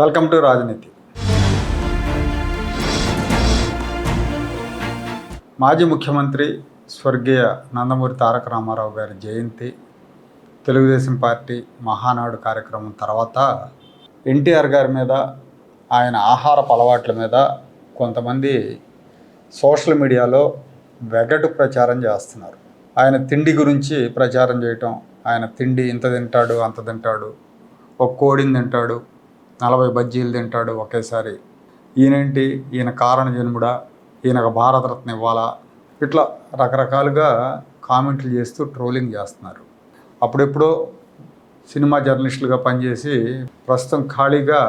Welcome to రాజనీతి. మాజీ ముఖ్యమంత్రి స్వర్గీయ నందమూరి తారక రామారావు గారి జయంతి తెలుగుదేశం పార్టీ మహానాడు కార్యక్రమం తర్వాత ఎన్టీఆర్ గారి మీద ఆయన ఆహారపు అలవాట్ల మీద కొంతమంది సోషల్ మీడియాలో వెగటు ప్రచారం చేస్తున్నారు. ఆయన తిండి గురించి ప్రచారం చేయటం ఆయన తిండి ఇంత తింటాడు అంత తింటాడు ఒక కోడిని తింటాడు నలభై బజ్జీలు తింటాడు ఒకేసారి. ఈయనేంటి? ఈయన కారణ జన్ముడా ఈయనకు భారతరత్న ఇవ్వాలా? ఇట్లా రకరకాలుగా కామెంట్లు చేస్తూ ట్రోలింగ్ చేస్తున్నారు. అప్పుడెప్పుడో సినిమా జర్నలిస్టులుగా పనిచేసి ప్రస్తుతం ఖాళీగా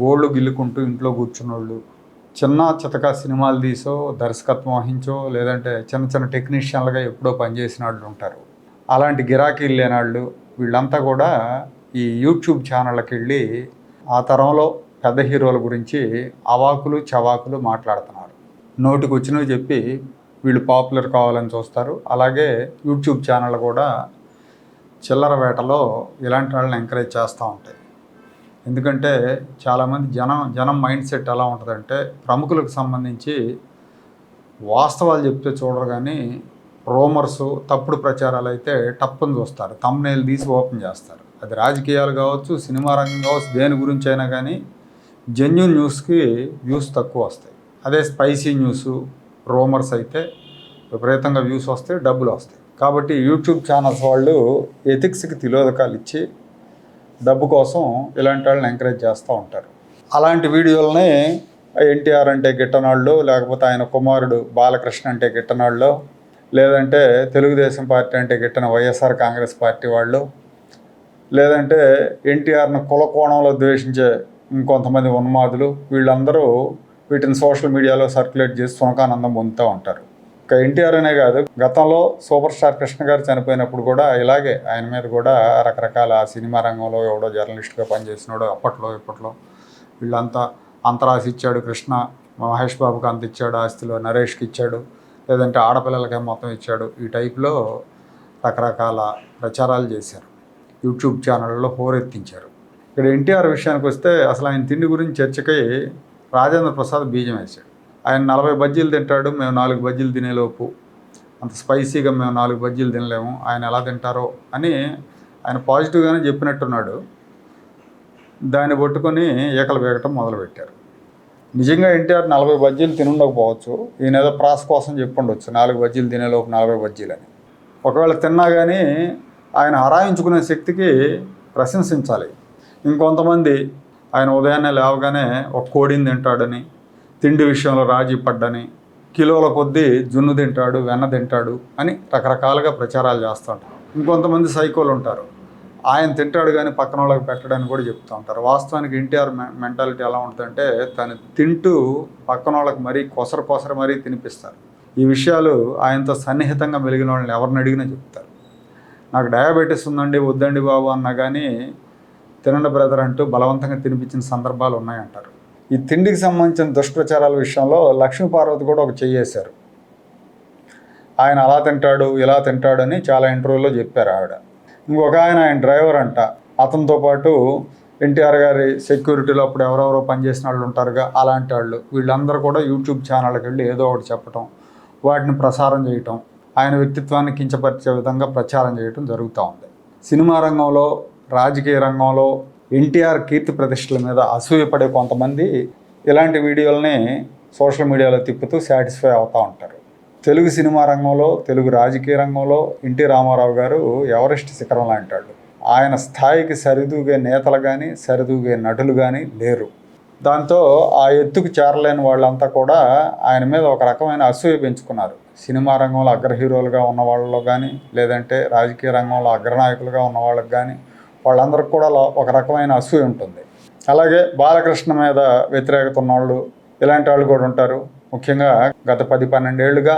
గోళ్ళు గిల్లుకుంటూ ఇంట్లో కూర్చున్నోళ్ళు చిన్న చితక సినిమాలు తీసో దర్శకత్వం వహించో లేదంటే చిన్న చిన్న టెక్నీషియన్లుగా ఎప్పుడో పనిచేసిన వాళ్ళు ఉంటారు. అలాంటి గిరాకీలు లేని వాళ్ళు వీళ్ళంతా కూడా ఈ యూట్యూబ్ ఛానళ్ళకి వెళ్ళి ఆ తరంలో పెద్ద హీరోల గురించి అవాకులు చవాకులు మాట్లాడుతున్నారు. నోటికి వచ్చినవి చెప్పి వీళ్ళు పాపులర్ కావాలని చూస్తారు. అలాగే యూట్యూబ్ ఛానళ్ళు కూడా చిల్లర వేటలో ఇలాంటి వాళ్ళని ఎంకరేజ్ చేస్తూ ఉంటాయి. ఎందుకంటే చాలామంది జనం జనం మైండ్ సెట్ ఎలా ఉంటుందంటే ప్రముఖులకు సంబంధించి వాస్తవాలు చెప్తే చూడరు కానీ రోమర్స్ తప్పుడు ప్రచారాలు అయితే టప్పుని చూస్తారు. తమ్నేలు తీసి ఓపెన్ చేస్తారు. అది రాజకీయాలు కావచ్చు సినిమా రంగం కావచ్చు దేని గురించి అయినా కానీ జెన్యున్ న్యూస్కి వ్యూస్ తక్కువ వస్తాయి. అదే స్పైసీ న్యూస్ రోమర్స్ అయితే విపరీతంగా వ్యూస్ వస్తాయి డబ్బులు వస్తాయి. కాబట్టి యూట్యూబ్ ఛానల్స్ వాళ్ళు ఎథిక్స్కి తిలోదకాలు ఇచ్చి డబ్బు కోసం ఇలాంటి వాళ్ళని ఎంకరేజ్ చేస్తూ ఉంటారు. అలాంటి వీడియోలని ఎన్టీఆర్ అంటే గిట్టనాళ్ళు లేకపోతే ఆయన కుమారుడు బాలకృష్ణ అంటే గిట్టనాళ్ళు లేదంటే తెలుగుదేశం పార్టీ అంటే గిట్టన వైఎస్ఆర్ కాంగ్రెస్ పార్టీ వాళ్ళు లేదంటే ఎన్టీఆర్ను కుల కోణంలో ద్వేషించే ఇంకొంతమంది ఉన్మాదులు వీళ్ళందరూ వీటిని సోషల్ మీడియాలో సర్క్యులేట్ చేసి సునకానందం పొందుతూ ఉంటారు. ఇక ఎన్టీఆర్ అనే కాదు గతంలో సూపర్ స్టార్ కృష్ణ గారు చనిపోయినప్పుడు కూడా ఇలాగే ఆయన మీద కూడా రకరకాల సినిమా రంగంలో ఎవడో జర్నలిస్ట్గా పనిచేసినాడో అప్పట్లో ఇప్పట్లో వీళ్ళంతా అంతరాశి ఇచ్చాడు. కృష్ణ మహేష్ బాబుకి అంత ఇచ్చాడు. ఆస్తిలో నరేష్కి ఇచ్చాడు. లేదంటే ఆడపిల్లలకే మొత్తం ఇచ్చాడు. ఈ టైప్లో రకరకాల ప్రచారాలు చేశారు. యూట్యూబ్ ఛానళ్ళలో హోరెత్తించారు. ఇక్కడ ఎన్టీఆర్ విషయానికి వస్తే అసలు ఆయన తిండి గురించి చర్చకై రాజేంద్ర ప్రసాద్ బీజం వేశాడు. ఆయన నలభై బజ్జీలు తింటాడు మేము నాలుగు బజ్జీలు తినేలోపు. అంత స్పైసీగా మేము నాలుగు బజ్జీలు తినలేము ఆయన ఎలా తింటారో అని ఆయన పాజిటివ్గానే చెప్పినట్టున్నాడు. దాన్ని పట్టుకొని ఏకలు వేగటం మొదలుపెట్టారు. నిజంగా ఎన్టీఆర్ నలభై బజ్జీలు తినుండకపోవచ్చు ఈయన ఏదో ప్రాస్ కోసం చెప్పుండొచ్చు నాలుగు బజ్జీలు తినేలోపు నలభై బజ్జీలు అని ఒకవేళ తిన్నా కానీ ఆయన హరాయించుకునే శక్తికి ప్రశంసించాలి. ఇంకొంతమంది ఆయన ఉదయాన్నే లేవగానే ఒక కోడిని తింటాడని తిండి విషయంలో రాజీ పడ్డని కిలోల కొద్దీ జున్ను తింటాడు వెన్న తింటాడు అని రకరకాలుగా ప్రచారాలు చేస్తుంటారు. ఇంకొంతమంది సైకోలు ఉంటారు. ఆయన తింటాడు కానీ పక్కన వాళ్ళకి పెట్టడానికి కూడా చెప్తూ ఉంటారు. వాస్తవానికి ఎన్టీఆర్ మెంటాలిటీ ఎలా ఉంటుందంటే తను తింటూ పక్కన వాళ్ళకి మరీ కొసర కొసర మరీ తినిపిస్తారు. ఈ విషయాలు ఆయనతో సన్నిహితంగా మెలిగిన వాళ్ళని ఎవరిని అడిగినా చెప్తారు. నాకు డయాబెటీస్ ఉందండి వద్దండి బాబు అన్నా కానీ తినండి బ్రదర్ అంటూ బలవంతంగా తినిపించిన సందర్భాలు ఉన్నాయంటారు. ఈ తిండికి సంబంధించిన దుష్ప్రచారాల విషయంలో లక్ష్మీ పార్వతి కూడా ఒక చెయ్యేశారు ఆయన అలా తింటాడు ఇలా తింటాడు అని చాలా ఇంటర్వ్యూలో చెప్పారు ఆవిడ. ఇంకొక ఆయన ఆయన డ్రైవర్ అంట. అతనితో పాటు ఎన్టీఆర్ గారి సెక్యూరిటీలో అప్పుడు ఎవరెవరో పనిచేసిన వాళ్ళు ఉంటారుగా అలాంటి వాళ్ళు. వీళ్ళందరూ కూడా యూట్యూబ్ ఛానళ్ళకి వెళ్ళి ఏదో ఒకటి చెప్పటం వాటిని ప్రసారం చేయటం ఆయన వ్యక్తిత్వాన్ని కించపరిచే విధంగా ప్రచారం చేయటం జరుగుతూ ఉంది. సినిమా రంగంలో రాజకీయ రంగంలో ఎన్టీఆర్ కీర్తి ప్రతిష్టల మీద అసూయపడే కొంతమంది ఇలాంటి వీడియోలని సోషల్ మీడియాలో తిప్పుతూ సాటిస్ఫై అవుతూ ఉంటారు. తెలుగు సినిమా రంగంలో తెలుగు రాజకీయ రంగంలో ఎన్టీ రామారావు గారు ఎవరెస్ట్ శిఖరం లాంటాడు. ఆయన స్థాయికి సరిదూగే నేతలు కానీ సరిదూగే నటులు కానీ లేరు. దాంతో ఆ ఎత్తుకు చేరలేని వాళ్ళంతా కూడా ఆయన మీద ఒక రకమైన అసూయ పెంచుకున్నారు. సినిమా రంగంలో అగ్ర హీరోలుగా ఉన్న వాళ్ళలో కానీ లేదంటే రాజకీయ రంగంలో అగ్రనాయకులుగా ఉన్న వాళ్ళకి కానీ వాళ్ళందరికీ కూడా ఒక రకమైన అసూయ ఉంటుంది. అలాగే బాలకృష్ణ మీద వ్యతిరేకత ఉన్నవాళ్ళు ఇలాంటి వాళ్ళు కూడా ఉంటారు. ముఖ్యంగా గత పది పన్నెండేళ్ళుగా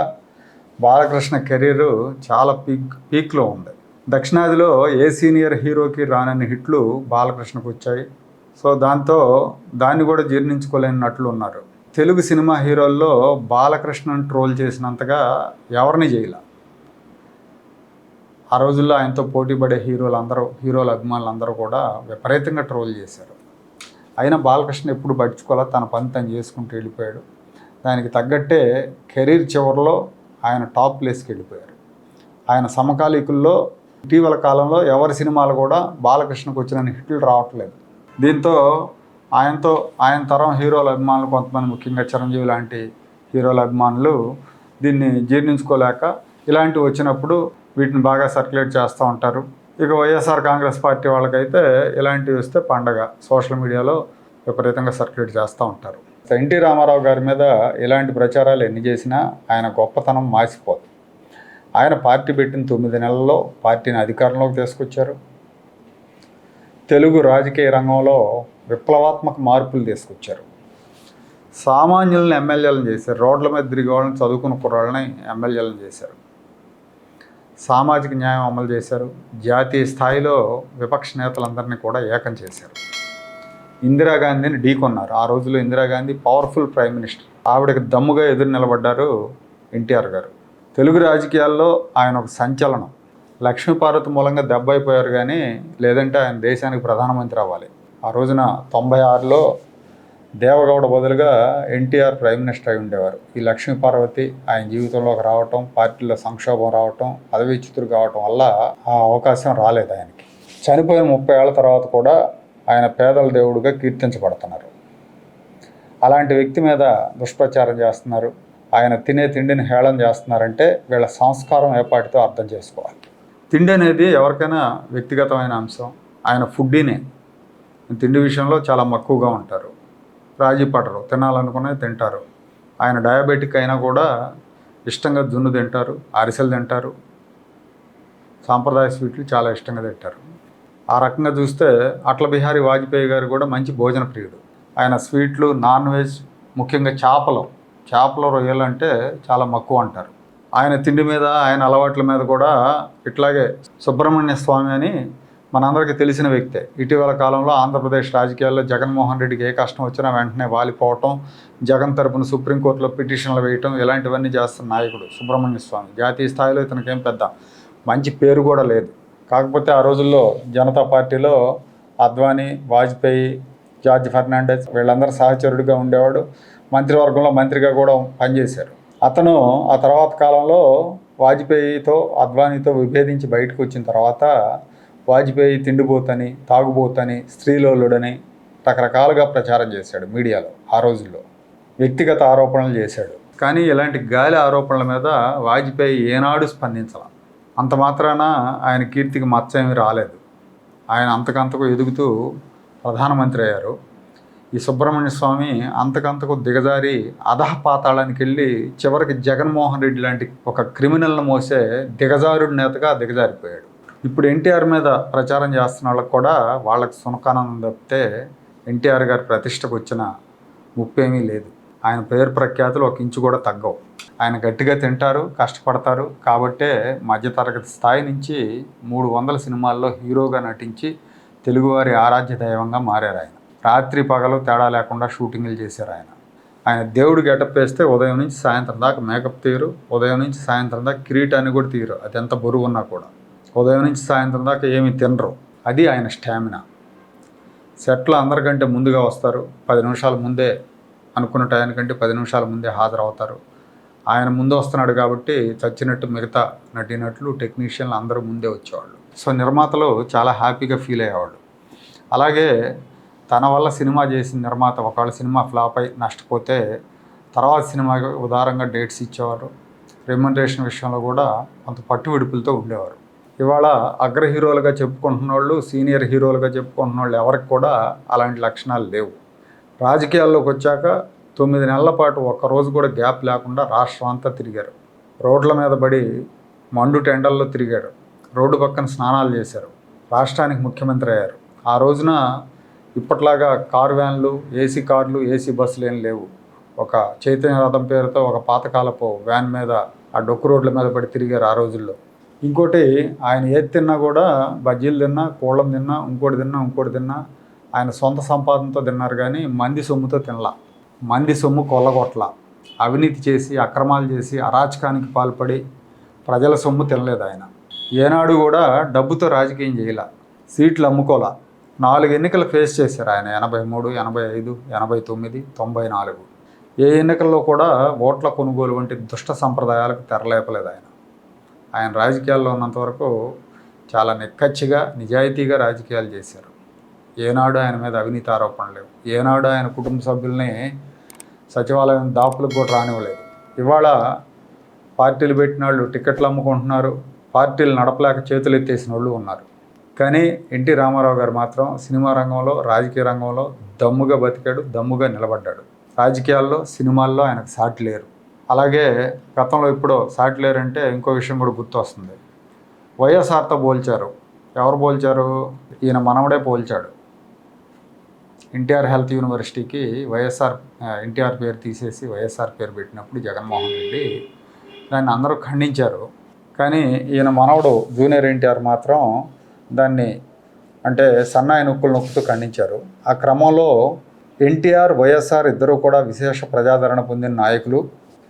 బాలకృష్ణ కెరీర్ చాలా పీక్ పీక్లో ఉంది. దక్షిణాదిలో ఏ సీనియర్ హీరోకి రానన్ని హిట్లు బాలకృష్ణకు వచ్చాయి. సో దాంతో దాన్ని కూడా జీర్ణించుకోలేని నటులు ఉన్నారు. తెలుగు సినిమా హీరోల్లో బాలకృష్ణను ట్రోల్ చేసినంతగా ఎవరిని చేయలే? ఆ రోజుల్లో ఆయనతో పోటీ పడే హీరోలు అందరూ హీరోల అభిమానులు అందరూ కూడా విపరీతంగా ట్రోల్ చేశారు. అయినా బాలకృష్ణ ఎప్పుడు పట్టించుకోవాలా తన పని తను చేసుకుంటూ వెళ్ళిపోయాడు. దానికి తగ్గట్టే కెరీర్ చివరిలో ఆయన టాప్ ప్లేస్కి వెళ్ళిపోయారు. ఆయన సమకాలీకుల్లో ఇటీవల కాలంలో ఎవరి సినిమాలు కూడా బాలకృష్ణకు వచ్చిన హిట్లు రావట్లేదు. దీంతో ఆయనతో ఆయన తరం హీరోల అభిమానులు కొంతమంది ముఖ్యంగా చిరంజీవి లాంటి హీరోల అభిమానులు దీన్ని జీర్ణించుకోలేక ఇలాంటివి వచ్చినప్పుడు వీటిని బాగా సర్క్యులేట్ చేస్తూ ఉంటారు. ఇక వైఎస్ఆర్ కాంగ్రెస్ పార్టీ వాళ్ళకైతే ఇలాంటివి వస్తే పండగ సోషల్ మీడియాలో విపరీతంగా సర్క్యులేట్ చేస్తూ ఉంటారు. ఎన్టీ రామారావు గారి మీద ఇలాంటి ప్రచారాలు ఎన్ని చేసినా ఆయన గొప్పతనం మాసిపోదు. ఆయన పార్టీ పెట్టిన తొమ్మిది నెలల్లో పార్టీని అధికారంలోకి తీసుకొచ్చారు. తెలుగు రాజకీయ రంగంలో విప్లవాత్మక మార్పులు తీసుకొచ్చారు. సామాన్యులను ఎమ్మెల్యేలను చేశారు. రోడ్ల మీద తిరిగే వాళ్ళని చదువుకున్న కుర్రాళ్ళని ఎమ్మెల్యేలను చేశారు. సామాజిక న్యాయం అమలు చేశారు. జాతీయ స్థాయిలో విపక్ష నేతలందరినీ కూడా ఏకం చేశారు. ఇందిరాగాంధీని ఢీకొన్నారు. ఆ రోజుల్లో ఇందిరాగాంధీ పవర్ఫుల్ ప్రైమ్ మినిస్టర్. ఆవిడకి దమ్ముగా ఎదురు నిలబడ్డారు ఎన్టీఆర్ గారు. తెలుగు రాజకీయాల్లో ఆయన ఒక సంచలనం. లక్ష్మీపార్వతి మూలంగా దెబ్బ అయిపోయారు కానీ లేదంటే ఆయన దేశానికి ప్రధానమంత్రి అవ్వాలి. ఆ రోజున తొంభై ఆరులో దేవగౌడ బదులుగా ఎన్టీఆర్ ప్రైమ్ మినిస్టర్ అయి ఉండేవారు. ఈ లక్ష్మీపార్వతి ఆయన జీవితంలోకి రావటం పార్టీలో సంక్షోభం రావటం పదవీచ్యుతుడు కావటం వల్ల ఆ అవకాశం రాలేదు ఆయనకి. చనిపోయిన ముప్పై ఏళ్ళ తర్వాత కూడా ఆయన పేదల దేవుడుగా కీర్తించబడుతున్నారు. అలాంటి వ్యక్తి మీద దుష్ప్రచారం చేస్తున్నారు. ఆయన తినే తిండిని హేళన చేస్తున్నారంటే వీళ్ళ సంస్కారం ఏపాటితో అర్థం చేసుకోవాలి. తిండి అనేది ఎవరికైనా వ్యక్తిగతమైన అంశం. ఆయన ఫుడ్డీనే. తిండి విషయంలో చాలా మక్కువగా ఉంటారు. రాజీ పడరు తినాలనుకునే తింటారు. ఆయన డయాబెటిక్ అయినా కూడా ఇష్టంగా జున్ను తింటారు అరిసెలు తింటారు. సాంప్రదాయ స్వీట్లు చాలా ఇష్టంగా తింటారు. ఆ రకంగా చూస్తే అట్ల బిహారీ వాజ్పేయి గారు కూడా మంచి భోజన ప్రియుడు. ఆయన స్వీట్లు నాన్ వెజ్ ముఖ్యంగా చేపలు చేపలు రొయ్యలు అంటే చాలా మక్కువ అంటారు. ఆయన తిండి మీద ఆయన అలవాట్ల మీద కూడా ఇట్లాగే సుబ్రహ్మణ్య స్వామి అని మనందరికీ తెలిసిన వ్యక్తే. ఇటీవల కాలంలో ఆంధ్రప్రదేశ్ రాజకీయాల్లో జగన్మోహన్ రెడ్డికి ఏ కష్టం వచ్చినా వెంటనే వాలిపోవటం జగన్ తరపున సుప్రీంకోర్టులో పిటిషన్లు వేయటం ఇలాంటివన్నీ చేస్తున్న నాయకుడు సుబ్రహ్మణ్య స్వామి. జాతీయ స్థాయిలో ఇతనికేం పెద్ద మంచి పేరు కూడా లేదు. కాకపోతే ఆ రోజుల్లో జనతా పార్టీలో అద్వానీ వాజ్పేయి జార్జ్ ఫెర్నాండెస్ వీళ్ళందరూ సహచరుడిగా ఉండేవాడు. మంత్రివర్గంలో మంత్రిగా కూడా పనిచేశారు. అతను ఆ తర్వాత కాలంలో వాజ్పేయితో అద్వానీతో విభేదించి బయటకు వచ్చిన తర్వాత వాజ్పేయి తిండిపోతని తాగుబోతని స్త్రీలోలుడని రకరకాలుగా ప్రచారం చేశాడు మీడియాలో ఆ రోజుల్లో. వ్యక్తిగత ఆరోపణలు చేశాడు. కానీ ఇలాంటి గాలి ఆరోపణల మీద వాజ్పేయి ఏనాడు స్పందించాల. అంత మాత్రాన ఆయన కీర్తికి మచ్చ రాలేదు. ఆయన అంతకంతకు ఎదుగుతూ ప్రధానమంత్రి అయ్యారు. ఈ సుబ్రహ్మణ్య స్వామి అంతకంతకు దిగజారి అధహ పాతాళానికి వెళ్ళి చివరికి జగన్మోహన్ రెడ్డి లాంటి ఒక క్రిమినల్ని మోసే దిగజారుడి నేతగా దిగజారిపోయాడు. ఇప్పుడు ఎన్టీఆర్ మీద ప్రచారం చేస్తున్న వాళ్ళకి కూడా వాళ్ళకి సునకానందం తప్పితే ఎన్టీఆర్ గారి ప్రతిష్టకు వచ్చిన ముప్పేమీ లేదు. ఆయన పేరు ప్రఖ్యాతులు ఒక ఇంచు కూడా తగ్గవు. ఆయన గట్టిగా తింటారు కష్టపడతారు. కాబట్టే మధ్యతరగతి స్థాయి నుంచి మూడు వందల సినిమాల్లో హీరోగా నటించి తెలుగువారి ఆరాధ్య దైవంగా మారారు ఆయన. రాత్రి పగలు తేడా లేకుండా షూటింగ్లు చేశారు ఆయన. ఆయన దేవుడు గెటప్ వేస్తే ఉదయం నుంచి సాయంత్రం దాకా మేకప్ తీయరు ఉదయం నుంచి సాయంత్రం దాకా కిరీటాన్ని కూడా తీయరు. అది ఎంత బరువు ఉన్నా కూడా. ఉదయం నుంచి సాయంత్రం దాకా ఏమి తినరు. అది ఆయన స్టామినా. సెట్లో అందరికంటే ముందుగా వస్తారు. పది నిమిషాల ముందే అనుకున్న టయానికంటే పది నిమిషాల ముందే హాజరవుతారు. ఆయన ముందు వస్తున్నాడు కాబట్టి చచ్చినట్టు మిగతా నటినట్లు టెక్నీషియన్లు అందరూ ముందే వచ్చేవాళ్ళు. సో నిర్మాతలు చాలా హ్యాపీగా ఫీల్ అయ్యేవాళ్ళు. అలాగే తన వల్ల సినిమా చేసిన నిర్మాత ఒకవేళ సినిమా ఫ్లాప్ అయి నష్టపోతే తర్వాత సినిమాకి ఉదారంగా డేట్స్ ఇచ్చేవారు. రెమ్యునరేషన్ విషయంలో కూడా కొంత పట్టు విడుపులతో ఉండేవారు. ఇవాళ అగ్ర హీరోలుగా చెప్పుకుంటున్న వాళ్ళు సీనియర్ హీరోలుగా చెప్పుకుంటున్న వాళ్ళు ఎవరికి కూడా అలాంటి లక్షణాలు లేవు. రాజకీయాల్లోకి వచ్చాక తొమ్మిది నెలల పాటు ఒక్కరోజు కూడా గ్యాప్ లేకుండా రాష్ట్రం అంతా తిరిగారు. రోడ్ల మీద పడి మండు టెండల్లో తిరిగారు. రోడ్డు పక్కన స్నానాలు చేశారు. రాష్ట్రానికి ముఖ్యమంత్రి అయ్యారు. ఆ రోజున ఇప్పట్లాగా కార్ వ్యాన్లు ఏసీ కార్లు ఏసీ బస్సులు ఏం లేవు. ఒక చైతన్య రథం పేరుతో ఒక పాతకాలపు వ్యాన్ మీద ఆ డొక్కు రోడ్ల మీద పడి తిరిగారు ఆ రోజుల్లో. ఇంకోటి ఆయన ఏది తిన్నా కూడా బజ్జీలు తిన్నా కోళ్ళం తిన్నా ఇంకోటి తిన్నా ఇంకోటి తిన్నా ఆయన సొంత సంపాదనతో తిన్నారు కానీ మంది సొమ్ముతో తినలా. మంది సొమ్ము కొల్లగొట్ల. అవినీతి చేసి అక్రమాలు చేసి అరాచకానికి పాల్పడి ప్రజల సొమ్ము తినలేదు ఆయన. ఏనాడు కూడా డబ్బుతో రాజకీయం చేయాల. సీట్లు అమ్ముకోలా. నాలుగు ఎన్నికలు ఫేస్ చేశారు ఆయన. ఎనభై మూడు ఎనభై ఐదు ఎనభై తొమ్మిది తొంభై నాలుగు. ఏ ఎన్నికల్లో కూడా ఓట్ల కొనుగోలు వంటి దుష్ట సంప్రదాయాలకు తెరలేపలేదు ఆయన. ఆయన రాజకీయాల్లో ఉన్నంతవరకు చాలా నిక్కచ్చిగా నిజాయితీగా రాజకీయాలు చేశారు. ఏనాడు ఆయన మీద అవినీతి ఆరోపణలు లేవు. ఏనాడు ఆయన కుటుంబ సభ్యుల్ని సచివాలయం దాపులకు కూడా రానివ్వలేదు. ఇవాళ పార్టీలు పెట్టిన వాళ్ళు టికెట్లు అమ్ముకుంటున్నారు పార్టీలు నడపలేక చేతులు ఎత్తేసిన వాళ్ళు ఉన్నారు. కానీ ఎన్టీ రామారావు గారు మాత్రం సినిమా రంగంలో రాజకీయ రంగంలో దమ్ముగా బతికాడు దమ్ముగా నిలబడ్డాడు. రాజకీయాల్లో సినిమాల్లో ఆయనకు సాటి లేరు. అలాగే గతంలో ఇప్పుడు సాటిలేరు అంటే ఇంకో విషయం కూడా గుర్తు వస్తుంది వైఎస్ఆర్తో పోల్చారు. ఎవరు పోల్చారు? ఈయన మనవడే పోల్చాడు. ఎన్టీఆర్ హెల్త్ యూనివర్సిటీకి వైఎస్ఆర్ ఎన్టీఆర్ పేరు తీసేసి వైఎస్ఆర్ పేరు పెట్టినప్పుడు జగన్మోహన్ రెడ్డి దాన్ని అందరూ ఖండించారు. కానీ ఈయన మనవడు జూనియర్ ఎన్టీఆర్ మాత్రం దాన్ని అంటే సన్నాయి నొక్కులు నొక్కుతూ ఖండించారు. ఆ క్రమంలో ఎన్టీఆర్ వైఎస్ఆర్ ఇద్దరు కూడా విశేష ప్రజాదరణ పొందిన నాయకులు.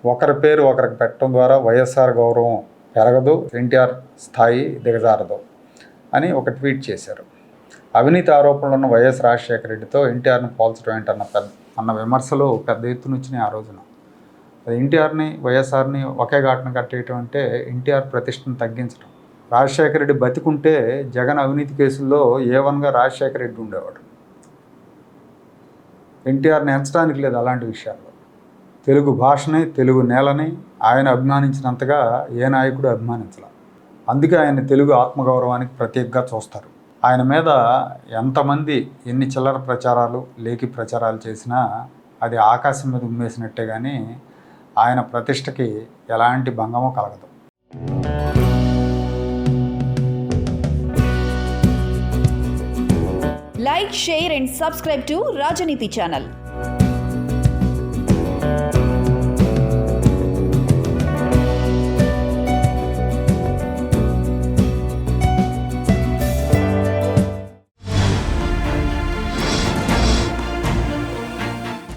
ఒకరి పేరు ఒకరికి పెట్టడం ద్వారా వైఎస్ఆర్ గౌరవం పెరగదు ఎన్టీఆర్ స్థాయి దిగజారదు అని ఒక ట్వీట్ చేశారు. అవినీతి ఆరోపణలు ఉన్న వైఎస్ రాజశేఖర రెడ్డితో ఎన్టీఆర్ని పోల్చడం ఏంటన్న పెద్ద అన్న విమర్శలు పెద్ద ఎత్తున వచ్చినాయి ఆ రోజున. అది ఎన్టీఆర్ని వైఎస్ఆర్ని ఒకే ఘాటన కట్టేయటం అంటే ఎన్టీఆర్ ప్రతిష్టను తగ్గించడం రాజశేఖర రెడ్డి బతికుంటే జగన్ అవినీతి కేసుల్లో ఏ వన్గా రాజశేఖర రెడ్డి ఉండేవాడు? ఎన్టీఆర్ని ఎంచడానికి లేదు అలాంటి విషయాల్లో. తెలుగు భాషని తెలుగు నేలని ఆయన అభిమానించినంతగా ఏ నాయకుడు అభిమానించాల. అందుకే ఆయన తెలుగు ఆత్మగౌరవానికి ప్రత్యేకంగా చూస్తారు. ఆయన మీద ఎంతమంది ఎన్ని చిల్లర ప్రచారాలు లేఖి ప్రచారాలు చేసినా అది ఆకాశం మీద ఉమ్మేసినట్టే కానీ ఆయన ప్రతిష్టకి ఎలాంటి భంగమో కలగదు. Like share and subscribe to Rajaneeti channel.